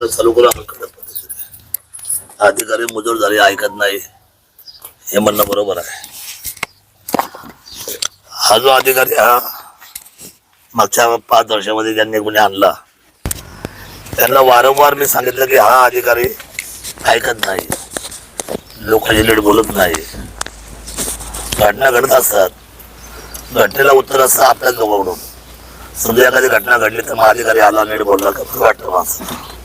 चालू करू आपण अधिकारी मुजोर झाले ऐकत नाही. हे म्हणणं बरोबर आहे. हा जो अधिकारी हा मागच्या पाच वर्षामध्ये ज्यांनी गुन्हे आणला त्यांना वारंवार मी सांगितलं की हा अधिकारी ऐकत नाही. लोकांची नीट बोलत नाही. घटना घडत असतात. घटनेला उत्तर असतं आपल्याच लोकांकडून समजा एखादी घटना घडली तर मग अधिकारी आला नीट बोलला का वाटतं माझं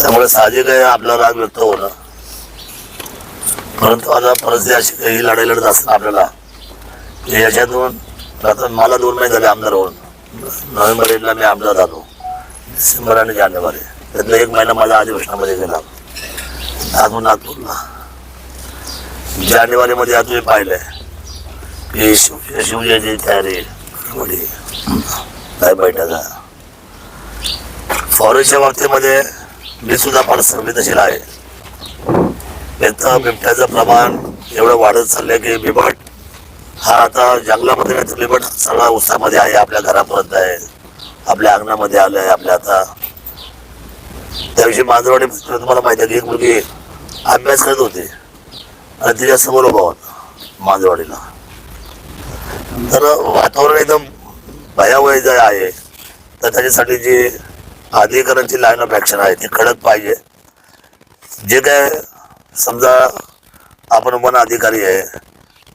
त्यामुळे साहजिक आहे आपला राग व्यक्त होणं. परंतु आता परिस्थिती अशी काही लढाई लढत असताना आपल्याला की याच्यातून आता मला दोन महिने झाले आमदार होऊन. नोव्हेंबर एंडला मी आमदार झालो. डिसेंबर आणि जानेवारी. त्यातला एक महिना माझा अधिवेशनामध्ये गेला. अजून नागपूरला जानेवारीमध्ये आज तुम्ही पाहिलंय. की शिव शिवजयंती तयारी काय बैठका फॉरेस्टच्या बाबतीमध्ये मी सुद्धा फार संवेदनशील आहे. एक बिबट्याचं प्रमाण एवढं वाढत चाललंय की बिबट हा आता जंगलामध्ये नाही तर बिबट सगळा उत्साहामध्ये आहे आपल्या घरापर्यंत आहे. आपल्या अंगणामध्ये आलं आहे आपल्या आता. त्याविषयी मांजरवाडी तुम्हाला माहिती आहे की एक मुलगी अभ्यास करत होती. आणि तिच्या समोर उभा होता मांजरवाडीला तर वातावरण एकदम भयावह जे आहे तर त्याच्यासाठी जी अधिकाऱ्यांची लाईन ऑफ ॲक्शन आहे. ती कडक पाहिजे. जे काय समजा आपण वन अधिकारी आहे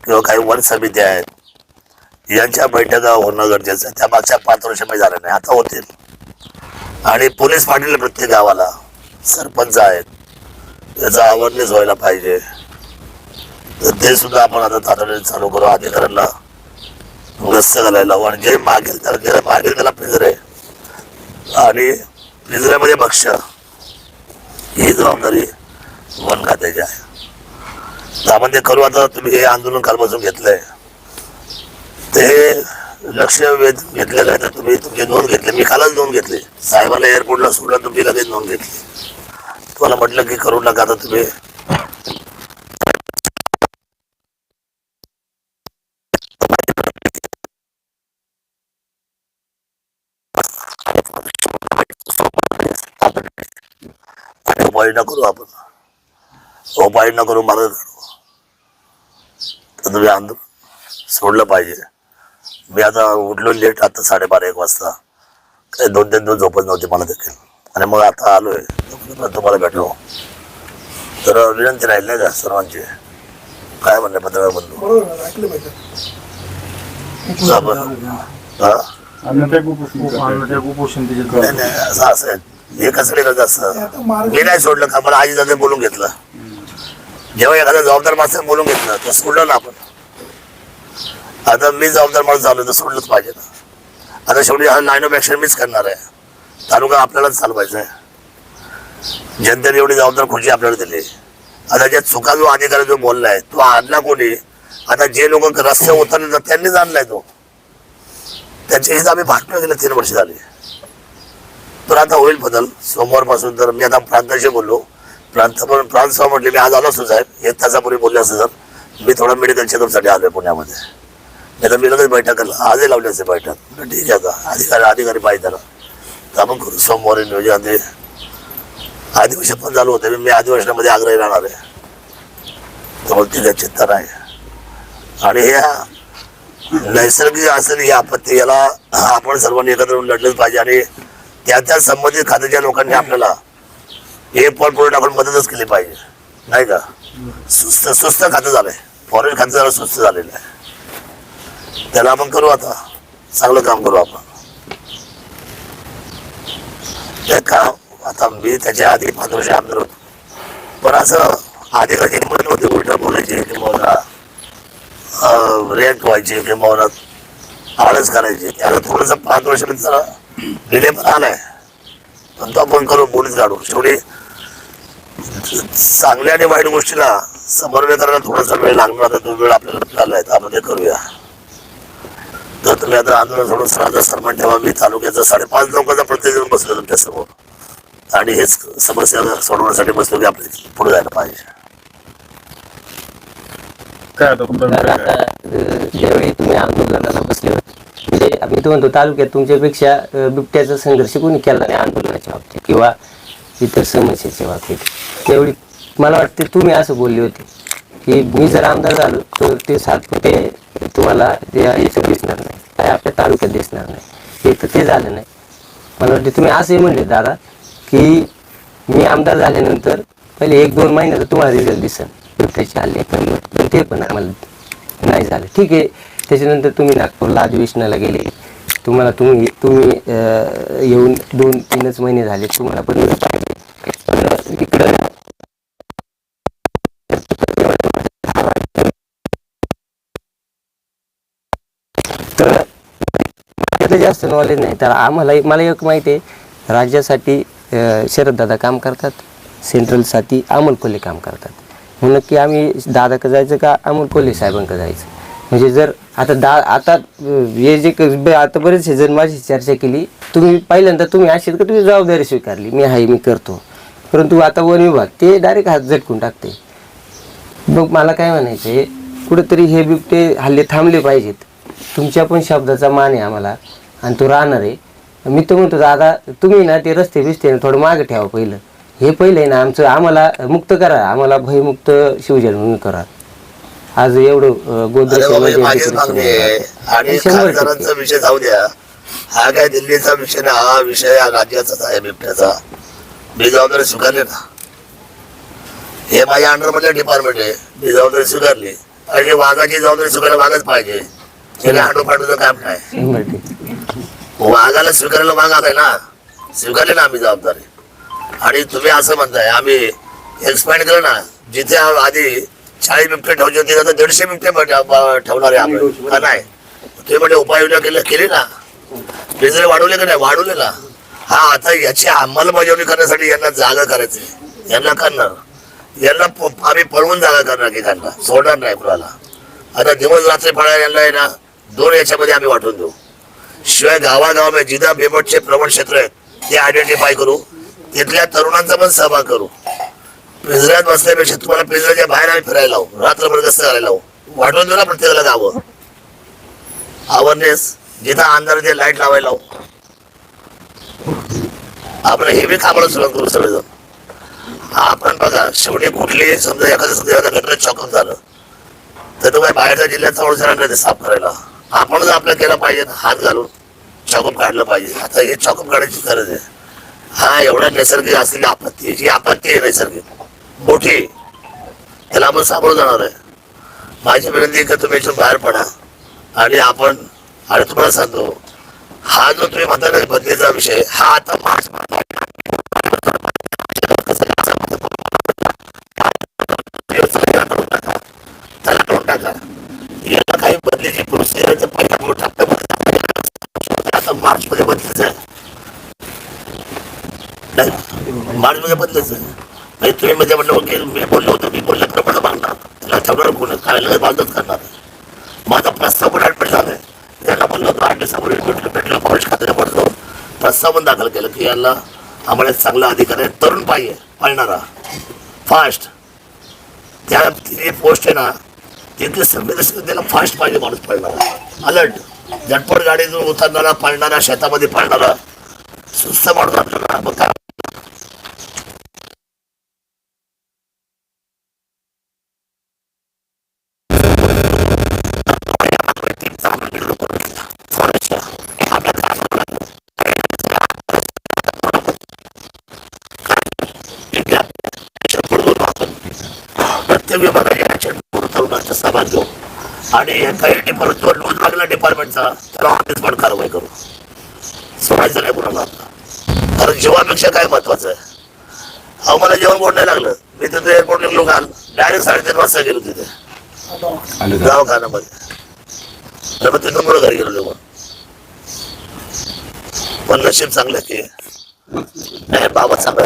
किंवा काही वन समिती आहेत यांच्या बैठका होणं गरजेचं आहे. त्या मागच्या पाच वर्षामध्ये झाल्या नाही. आता होतील. आणि पोलीस पाटील प्रत्येक गावाला. सरपंच आहेत. याचा अवेअरनेस व्हायला पाहिजे. तर ते सुद्धा आपण आता तातडीने चालू करू. अधिकाऱ्यांना गस्त घालायला आणि जे मागेल त्याला जे मागेल त्याला पिंजरे आणि निजऱ्यामध्ये भक्ष ही जबाबदारी वन खात्याची आहे. तर करू आता तुम्ही हे आंदोलन कालपासून घेतलंय. ते लक्ष वेध घेतलेलं आहे तर तुम्ही तुमची नोंद घेतली. मी कालच नोंद घेतली. साहेबाला एअरपोर्टला सोडलं तुमची लगेच नोंद घेतली. तुम्हाला म्हटलं की करू नका आता तुम्ही उपाययोजना करू आपण. उपाययोजना करू मार्ग काढू. तर तुम्ही आंदोलन सोडलं पाहिजे. मी आता उठलो लेट आता साडेबारा एक वाजता. काही दोन तीन दिवस झोपत नव्हते मला देखील. आणि मग आता आलोय. तोपर्यंत तुम्हाला भेटलो. तर विनंती राहील नाही का सर्वांची? काय म्हणले पत्रकार बंधू? आहे, आपण असं असं हे कसं कसं असतं मी नाही सोडलं का? मला आजी दादा बोलून घेतलं. जेव्हा एखादा जबाबदार माणसाने बोलून घेतलं तर सोडलं ना आपण. आता मी जबाबदार माणूस झालो तर सोडलंच पाहिजे ना. आता शेवटी हा लाईन ऑफ मीच करणार आहे. तालुका आपल्यालाच चालवायचा आहे. जनतेने एवढी जबाबदार खुर्ची आपल्याला दिली. आता ज्या चुका जो अधिकारी जो बोललाय तो आणला कोणी? आता जे लोक रस्ते उतरले तर त्यांनीच आणलाय तो. त्यांच्या इथं आम्ही भाटणं गेलं तीन वर्ष झाली. तर आता होईल बदल. सोमवारपासून तर मी आता प्रांताशी बोललो. प्रांत पण प्रांत साहेब म्हटले मी आज आलो असतो साहेब. एक तासापूर्वी बोलले असते सर. मी थोडा मेडिकल चेकअपसाठी आलोय पुण्यामध्ये. नाही तर मी लगेच बैठक आजही लावली असते बैठक. म्हटलं ठीक आहे आता. अधिकारी अधिकारी पाहिजे त्याला. तर आपण करू. सोमवारी नियोजन आधी अधिवेशन पण चालू होते. मी अधिवेशनामध्ये आग्रही राहणार आहे. त्यामुळे तिथे चिंता नाही. आणि ह्या नैसर्गिक असेल ही आपत्ती याला आपण सर्वांनी एकत्र येऊन लढलंच पाहिजे. आणि त्या त्या संबंधित खात्याच्या लोकांनी आपल्याला हे पण पुढे टाकून मदतच केली पाहिजे. नाही का? सुस्त सुस्त खातं झालंय. फॉरेन खातं झालं सुस्त झालेलं आहे. त्याला आपण करू आता. चांगलं काम करू आपण. ते काम आता मी त्याच्या आधी पाच वर्ष आमदार होतो. पण असं आधी कधी हिंमत होते उलट बोलायचे किंवा रिॲक्ट व्हायचे किंवा आळस करायचे. त्याला थोडंसं पाच वर्ष जरा डिले पण आलाय. पण तो आपण करू बोलीच काढू. शेवटी चांगल्या आणि वाईट गोष्टीला समन्वय करायला थोडासा वेळ लागणार आता तो वेळ आपल्याला आहे तर आपण ते करूया. तर तुम्ही आता आंदोलन सोडून सराचा सन्मान ठेवा मी तालुक्याचा साडेपाच लोकांचा प्रतिनिधी बसलो तुमच्यासमोर. आणि हेच समस्या सोडवण्यासाठी बसलो की आपल्या पुढे जायला पाहिजे. काय आता ज्यावेळी तुम्ही आंदोलनाला बसले होते म्हणजे आम्ही तो म्हणतो तालुक्यात तुमच्यापेक्षा बिबट्याचा संघर्ष कोणी केला नाही आंदोलनाच्या बाबतीत किंवा इतर समस्येच्या बाबतीत. तेवढी मला वाटते तुम्ही असं बोलले होते की मी जर आमदार झालो तर ते सातपुते तुम्हाला ते दिसणार नाही काय आपल्या तालुक्यात दिसणार नाही. एक तर ते झालं नाही. मला वाटते तुम्ही असंही म्हणले दादा की मी आमदार झाल्यानंतर पहिले एक दोन महिन्यात तुम्हाला रिझल्ट दिसेल. बिबट्याचे हल्ले पण ते पण आम्हाला नाही झालं. ठीक आहे त्याच्यानंतर तुम्ही नागपूरला अधिवेशनाला गेले. तुम्हाला तुम्ही तुम्ही येऊन दोन तीनच महिने झाले तुम्हाला पण इकडं तर जास्त नॉलेज नाही. तर आम्हाला मला एक माहिती आहे. राज्यासाठी शरददादा काम करतात. सेंट्रलसाठी अमोल कोल्हे काम करतात. म्हणून की आम्ही दादाकडे जायचं का अमोल कोल्हे साहेबांकडे जायचं? म्हणजे जर आता दा आता हे जे क- ब- आता बरेचसे जण माझी चर्चा केली तुम्ही पहिल्यांदा तुम्ही असेल का तुम्ही जबाबदारी स्वीकारली? मी आहे मी करतो. परंतु आता वन विभाग ते डायरेक्ट हात झटकून टाकते. मग मला काय म्हणायचं आहे कुठंतरी हे बिबटे हल्ले थांबले पाहिजेत. तुमच्या पण शब्दाचा मान आहे आम्हाला आणि तो राहणार आहे. मी तर म्हणतो दादा तुम्ही ना ते रस्ते बिस्ते थोडं मागे ठेवा पहिलं. हे पहिलं आहे ना आमचं आम्हाला मुक्त करा आम्हाला भयमुक्त शिवजन्म करा. आज एवढं अरे बाबा, हे माझीच मागणी आहे. आहे. आणि शंभर टक्के. खासदारांचा विषय जाऊ द्या. हा काय दिल्लीचा विषय ना हा विषय हा राज्याचाच आहे बिबट्याचा. मी जबाबदारी स्वीकारली ना. हे माझ्या अंडरमधलं डिपार्टमेंट आहे. मी जबाबदारी स्वीकारली. आणि हे वाघाची जबाबदारी स्वीकारायला वाघच पाहिजे. त्याला हाडू फाडूचं काम नाही शंभर टक्के. वाघाला स्वीकारायला वाघ आलाय ना. स्वीकारली ना आम्ही जबाबदारी. आणि तुम्ही असं म्हणताय आम्ही एक्सपांड केलं ना जिथे आधी चाळीस बिबटे ठेवले होते आता दीडशे बिबटे ठेवणार आहे आपण. का नाही? तुम्ही म्हणजे उपाययोजना केली केली ना. पिंजरे वाढवले का नाही? वाढवले ना. हा आता याची अंमलबजावणी करण्यासाठी यांना जागा करायची. यांना करणार. यांना आम्ही पळवून जागा करणार की त्यांना सोडणार नाही कुणाला. आता दिवस रात्री फळा यांना आहे ना दोन याच्यामध्ये आम्ही वाटून देऊ. शिवाय गावागावामध्ये जिथं बेबटचे प्रवण क्षेत्र आहेत ते आयडेंटिफाय करू. तिथल्या तरुणांचा पण सहभाग करू. पिंजऱ्यात बसल्यापेक्षा तुम्हाला पिंजऱ्याच्या बाहेर आम्ही फिरायला लावू. रात्रभर कसं करायला लावू? वाटून देऊ ना प्रत्येकाला गावं. अवेअरनेस जिथं अंधार ते लाइट लावायला लावू. आपण हे बी कामाला सुरुवात करू सगळेजण. आपण बघा शेवटी कुठली समजा एखादं समजा एखाद्या घटनेत चॉकअप झालं तर तो काय बाहेरच्या जिल्ह्यात जवळ जरा नाही ते साफ करायला. आपणच आपलं केलं पाहिजे हात घालून चॉकअप काढलं पाहिजे. आता हे चॉकअप काढायची गरज आहे. हा एवढा नैसर्गिक असलेली आपत्ती ही जी आपत्ती आहे नैसर्गिक. मोठी. त्याला आपण सामोरं जाणार आहे. माझी विनंती आहे की तुम्ही याच्यातून बाहेर पडा. आणि आपण आणि तुम्हाला सांगतो हा जो तुम्ही म्हणता ना बदलीचा विषय हा आता मार्च त्याला करून टाका याला काही बदलीची प्रोसिजरचा पहिला मोठा आता मार्च मध्ये बदलायचं आहे. मार्च मध्ये बदलायचं आहे. आणि तुम्ही म्हणजे म्हणलं की मी बोललो होतो मी बोलल्याप्रमाणे मागणार त्याला ठेवणार कोण काय बांधत करणार. माझा प्रस्ताव पण ॲडमिट झाला आहे त्याला म्हणलं होतं आठ दिवसापूर्वी भेटलं भेटलं कॉलेज खात्याला पडतो. प्रस्ताव पण दाखल केलं की यांना आम्हाला चांगला अधिकारी आहे, तरुण पाहिजे पाळणारा. फास्ट त्या तिथे पोस्ट आहे ना तिथे संवेदनशील त्याला फास्ट पाहिजे माणूस पाळणारा. अलर्ट झटपट गाडीतून उतरणारा पाळणारा शेतामध्ये पाळणारा. सुस्त माणूस आपल्याला. मग काय? प्रत्येक विभागाच्या तरुणांचा सहभाग घेऊ आणि एका डिपार्टमेंट लूज लागला डिपार्टमेंटचा त्याला ऑफिस पण कारवाई करू. सोडायचं नाही कुणाला कारण जीवापेक्षा काय महत्वाचं? आहे अहो मला जेवण कोण नाही लागलं. मी तिथे एअरपोर्ट निघलो काल डायरेक्ट साडेतीन वाजता गेलो तिथे. दवाखान्यामध्ये. मग तिथून पुढे घरी गेलो जेवण. पण नशीब चांगलं की. नाही बाबा चांगला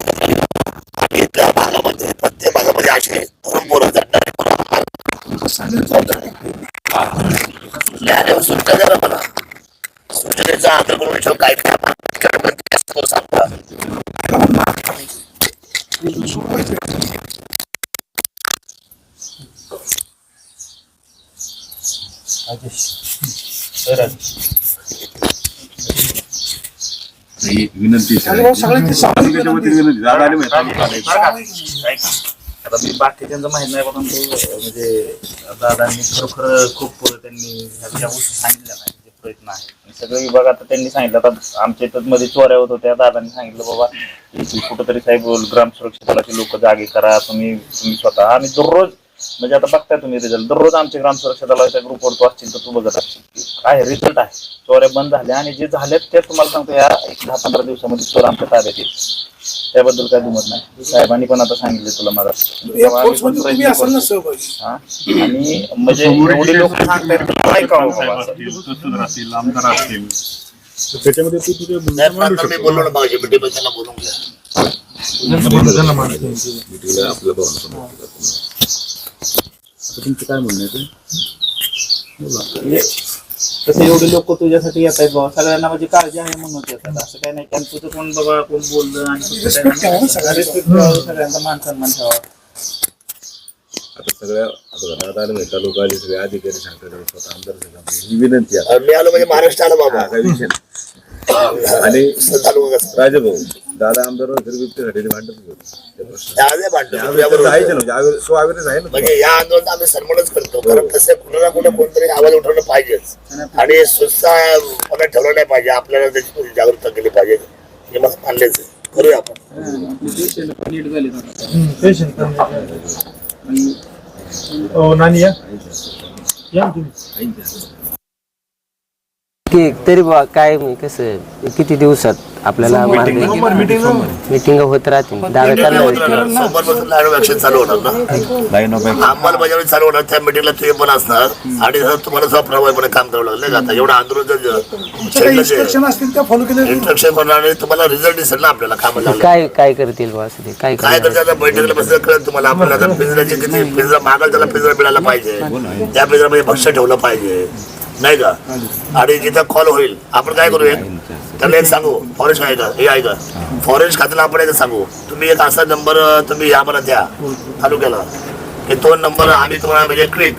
लिहायला सुटका ना मला? सूचनेचा आदर करून ठेव काय विनंती सगळ्यांच्या वतीने विनंती दादा आणि तालुका आलाय. आता मी बाकीच्यांचं माहीत नाही परंतु म्हणजे दादांनी खरोखर खूप त्यांनी ह्या ज्या गोष्टी सांगितल्या नाही प्रयत्न आहे सगळे विभाग आता त्यांनी सांगितलं. आता आमच्या इथं मध्ये चोऱ्या होत होत्या दादांनी सांगितलं बाबा कुठंतरी साहेब ग्राम सुरक्षा दलाचे लोक जागे करा तुम्ही तुम्ही स्वतः. आम्ही दररोज म्हणजे आता बघताय तुम्ही रिझल्ट दररोज आमचे ग्राम सुरक्षा दलाच्या ग्रुपवर तू असतील तर तू बघत असतील. काय रिझल्ट आहे? चोऱ्या बंद झाल्या आणि जे झाल्यात ते तुम्हाला सांगतो या एक दहा पंधरा दिवसामध्ये चोर आमच्या ताब्यात येईल त्याबद्दल काय दुमत नाही. साहेबांनी पण आता सांगितले तुला मला. तेव्हा आम्ही पण प्रयत्न करतो. हा? आणि म्हणजे एवढे लोक सांगतायत तर ऐकावं बाबा? असं. तहसीलदार असतील आमदार असतील. तर त्याच्यामध्ये तू बोललो ना त्यांना बोलून घ्या. मिटिंगला आपलं भवन समोर आता तुमचं काय म्हणणं आहे ते? म्हणजे तसे एवढे लोक तुझ्यासाठी येत आहेत बाबा. सगळ्यांना म्हणजे काळजी आहे म्हणून येतात असं काही नाही. कारण तुझं कोण बाबा कोण बोललं आणि रिस्पेक्ट ठेवावं सगळ्यांचा. मान सन्मान ठेवावा आता सगळ्या आता घरात आले नाही तालुका आले सगळे अधिकारी सांगतात स्वतः आमदार सांगतात. ही विनंती आहे. मी आलो म्हणजे महाराष्ट्र आला हा, बाबा. आणि. राजाभाऊ दादा आमदार तरी बिबटेसाठी भांडत होते. तुम्ही यावर आहे. ना, म्हणजे सो आवेरच आहे ना म्हणजे या आंदोलनात आम्ही सन्मानच करतो कारण कसं कुठं ना कुठं कोणतरी आवाज उठवलं पाहिजेच. आणि सुस्ता कोणा ठेवलं नाही पाहिजे आपल्याला त्याची थोडी जागरूकता केली पाहिजे हे मग मानलेच आहे. करूया आपण. की तरी बा काय मी कसं किती दिवसात आपल्याला मिटिंग होत राहतील. सोमवारपासून लाईव्ह ऍक्शन चालू होणार ना. अंमलबजावणी चालू होणार. त्या मिटिंगला तुम्ही पण असणार. आणि तुम्हाला सुद्धा प्रभावीपणे काम करावं लागलं आता एवढं आंदोलन जर इन्स्ट्रक्शन असतील त्या फॉलो केले इंस्ट्रक्शन होणार आणि तुम्हाला रिझल्ट दिसेल ना आपल्याला काम झालं काय काय करतील बा असं ते? काय काय करणार? करते आता बैठकीला बसलं कळत तुम्हाला. आपल्याला पिंजऱ्याची किती पिंजरा मागाल त्याला पिंजरा मिळाला पाहिजे. त्या पिंजऱ्यामध्ये भक्ष्य ठेवलं पाहिजे. नाही का? आणि जिथं कॉल होईल आपण काय करू एक त्याला एक सांगू फॉरेस्ट आहे का? हे आहे का? फॉरेस्ट खात्याला आपण एक सांगू. तुम्ही एक असा नंबर तुम्ही या मला द्या तालुक्याला. की तो नंबर आम्ही तुम्हाला म्हणजे क्लिक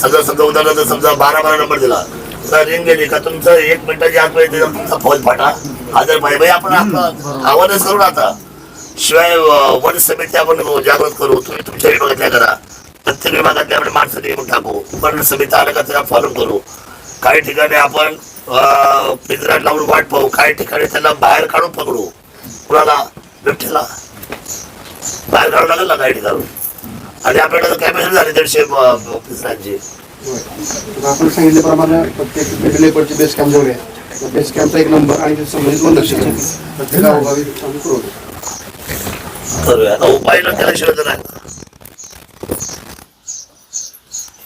समजा समजा उदाहरणार्थ समजा बारा बारा नंबर दिला. तर रिंग गेली का? तुमचं एक मिनिटाच्या आतमध्ये त्याचा तुमचा फोन फाटा. हजर पाहिजे भाई आपण आपलं आव्हानच करू ना आता. शिवाय वन समिती आपण जागृत करू. तुम्ही तुमच्या विभागातल्या करा. प्रत्येक विभागातल्या आपण माणसं नेमून टाकू. वन समिती आलं का त्याला फॉलो करू. काही ठिकाणी आपण पिंजऱ्यात लावून वाट पाहू. काही ठिकाणी त्याला बाहेर काढून पकडू. कुणाला? बिबट्याला. बाहेर काढून लागेल ना काही ठिकाणी. आणि आपल्याकडे कॅपॅसिटी झाली दीडशे अं, पिंजऱ्यांची. आपण सांगितल्याप्रमाणे प्रत्येक मेडिकलचे बेस कॅम्प आहे. बेस कॅम्पचा एक नंबर आणि संबंधित दोन लक्ष प्रत्येक आम्ही करूया. उपाय न केल्याशिवाय नाही.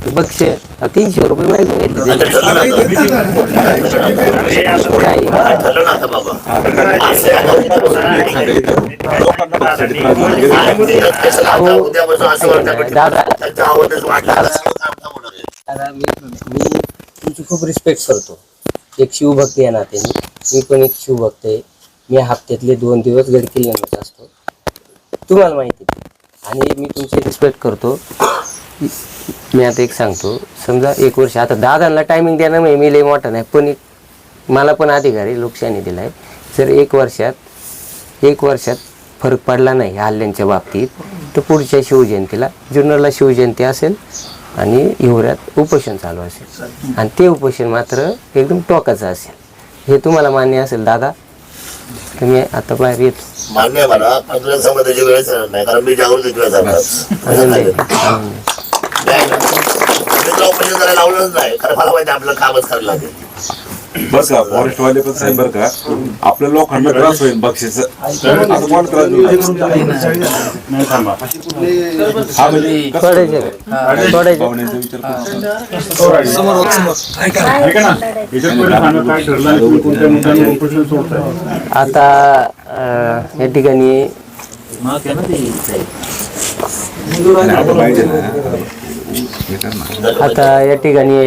आहे. हा. बक्ष तीनशे रुपये ना ना आहे आहे. मी मी तुमची खूप रिस्पेक्ट करतो एक शिवभक्त या नात्याने मी पण एक शिवभक्त आहे मी हप्त्यातले दोन दिवस गडकिल्ल्यामध्ये असतो तुम्हाला माहिती आहे. आणि मी तुमची रिस्पेक्ट करतो. मी आता एक सांगतो. समजा एक वर्ष आता दादांना टायमिंग द्यायला म्हणजे मी लई मोठा नाही पण एक मला पण अधिकारी लोकशाही दिला आहे जर एक वर्षात एक वर्षात फरक पडला नाही हल्ल्यांच्या बाबतीत तर पुढच्या शिवजयंतीला जुन्नरला शिवजयंती असेल आणि हिवऱ्यात उपोषण चालू असेल. आणि ते उपोषण मात्र एकदम टोकाचं असेल. हे तुम्हाला मान्य असेल दादा. तुम्ही आता बाहेर येतो. मान्य आहे मला. सांगा त्याची वेळच नाही कारण मी जागृत वेळ करायला लावलंच नाही कारण मला माहिती आपलं कामच करायला लागेल. बरं का फॉरेस्ट वाले पण साहेब बरं का आपल्या लोकांना त्रास होईल बक्षीस. आता कोण त्रास हा म्हणजे पाहुण्यांचा विचार आता या ठिकाणी पाहिजे हे ना. आता या ठिकाणी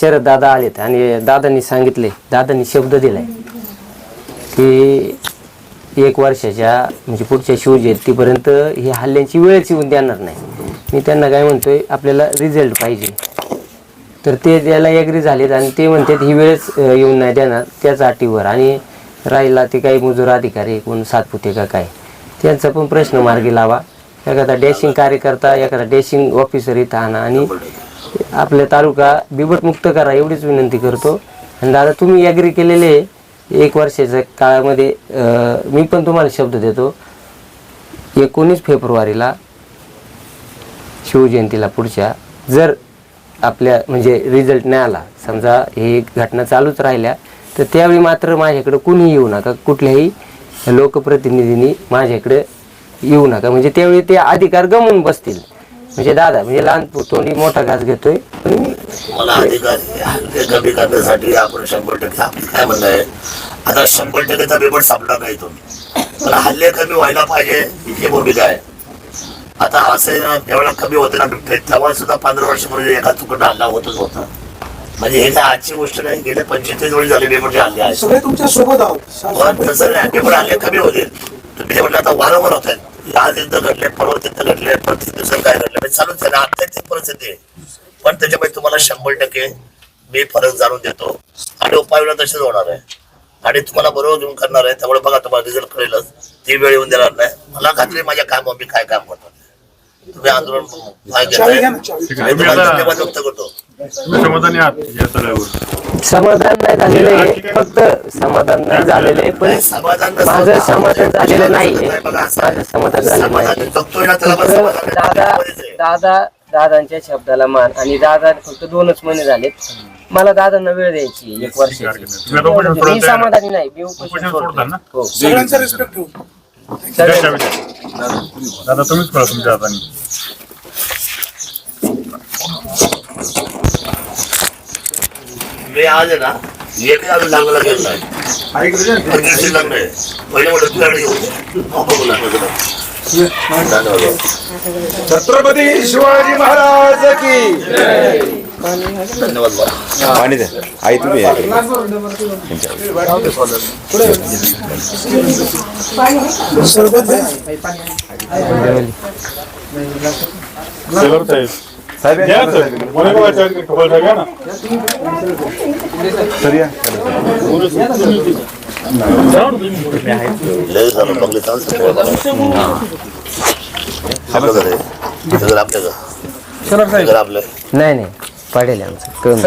शरद दादा आलेत आणि दादांनी सांगितले दादांनी शब्द दिलाय. की एक वर्षाच्या म्हणजे पुढच्या शिवजयंतीपर्यंत ही हल्ल्यांची वेळच येऊन देणार नाही. मी त्यांना काय म्हणतोय आपल्याला रिझल्ट पाहिजे. तर ते त्याला एग्री झालेत आणि ते म्हणतात ही वेळच येऊन नाही देणार. त्याच अटीवर. आणि राहिला ते काही मजूर अधिकारी कोण सातपुते का काय त्यांचा पण प्रश्न मार्गी लावा. एखादा डॅशिंग कार्यकर्ता एखादा डॅशिंग ऑफिसर इथं आणा आणि आपला तालुका बिबटमुक्त करा एवढीच विनंती करतो. आणि दादा तुम्ही ॲग्री केलेले एक वर्षाच्या काळामध्ये मी पण तुम्हाला शब्द देतो. एकोणीस फेब्रुवारीला शिवजयंतीला पुढच्या जर आपल्या म्हणजे रिझल्ट नाही आला समजा हे घटना चालूच राहिल्या तर त्यावेळी मात्र माझ्याकडे कुणीही येऊ नका. कुठल्याही लोकप्रतिनिधींनी माझ्याकडे येऊ नका. म्हणजे त्यावेळी ते अधिकार गमवून बसतील. म्हणजे दादा म्हणजे लहान तोंडी मोठा घास घेतोय. पण मी मला अधिकार हल्ले कमी करण्यासाठी आपण शंभर टक्के आपलं काय म्हणणं आहे? आता शंभर टक्केचा पेपर सापडा का इथून पण हल्ले कमी व्हायला पाहिजे ही भूमिका आहे. आता असं आहे ना जेवढा कमी होते ना तेव्हा सुद्धा पंधरा वर्षापूर्वी एका चुकट हल्ला होतच होता. म्हणजे हे काय आजची गोष्ट नाही गेल्या पंचवीस वेळी झाले बिबटचे हल्ले आहेत सगळे तुमच्यासोबत आहोत. पण तसं नाही बिबट हल्ले कमी होतील. तुम्ही ते म्हटलं आता वारंवार होत आहेत आज इथं घडले परवा तिथं घडले प्रत्येक दिवसात काय घडलं म्हणजे चालूच आहे ना आता ती परिस्थिती आहे. पण त्याच्यामुळे तुम्हाला शंभर टक्के मी फरक जाणून देतो. आणि उपाययोजना तशीच होणार आहे. आणि तुम्हाला बरोबर घेऊन करणार आहे. त्यामुळे बघा तुम्हाला रिझल्ट कळेलच. ती वेळ येऊन देणार नाही. मला खात्री माझ्या काम मी काय काम करतो. तुम्ही आंदोलन घेताय. धन्यवाद व्यक्त करतो. समाधानी आहात या सगळ्यावर समाधान नाही झालेलं आहे. फक्त समाधान नाही झालेलं आहे पण माझं समाधान झालेलं नाही माझं समाधान झालेलं नाही आहे. दादा. दादा दादांच्या शब्दाला मान आणि दादा फक्त दोनच महिने झालेत. मला दादांना वेळ द्यायची एक वर्षाची. उपोषण मी? समाधानी नाही मी उपोषण? हो. सगळ्यांचा रिस्पेक्ट ठेवू. सगळ्यांचं. दादा तुम्हीच कळा तुमच्या हाताने. मी आज आहे ना एक अजून लग्नाला गेलो लग्न आहे. पहिले तुझ्याकडे. धन्यवाद. छत्रपती शिवाजी महाराज की धन्यवाद पाणी द्या आई तुम्ही या. साहेब घ्या साहेब. कोणी बघायचं आहे? खबर घ्या ना तर या लय झालं बंगले चालू आपलं घर आहे इथं घर आपलं घर घर आपलं आहे. नाही नाही पडेल आमचं कळून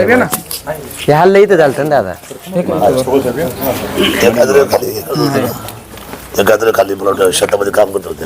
हे हल्लं इथं झालं ना दादा त्या गाजरे खाली त्या गाजरे खाली मला वाटतं शेतामध्ये काम करत होते